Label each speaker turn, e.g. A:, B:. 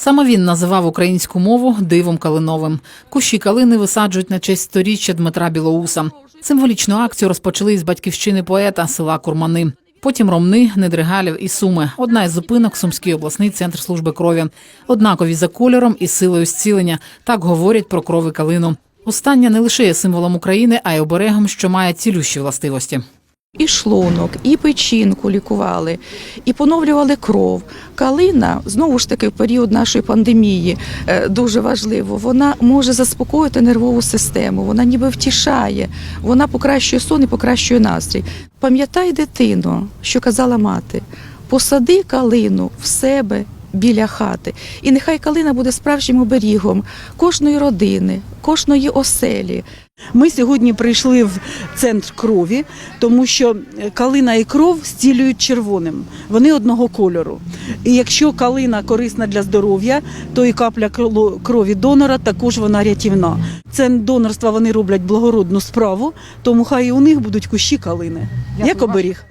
A: Саме він називав українську мову дивом калиновим. Кущі калини висаджують на честь сторіччя Дмитра Білоуса. Символічну акцію розпочали із батьківщини поета села Курмани. Потім Ромни, Недригалів і Суми. Одна із зупинок Сумський обласний центр служби крові. Однакові за кольором і силою зцілення. Так говорять про крови калину. Остання не лише є символом України, а й оберегом, що має цілющі властивості.
B: І шлунок, і печінку лікували, і поновлювали кров. Калина, знову ж таки, в період нашої пандемії е, дуже важливо. Вона може заспокоїти нервову систему, вона ніби втішає, вона покращує сон і покращує настрій. Пам'ятай, дитино, що казала мати, посади калину в себе. Біля хати, і нехай калина буде справжнім оберігом кожної родини, кожної оселі.
C: Ми сьогодні прийшли в центр крові, тому що калина і кров зцілюють червоним. Вони одного кольору. І якщо калина корисна для здоров'я, то і капля крові донора також вона рятівна. Це донорства вони роблять благородну справу, тому хай і у них будуть кущі калини. Як оберіг.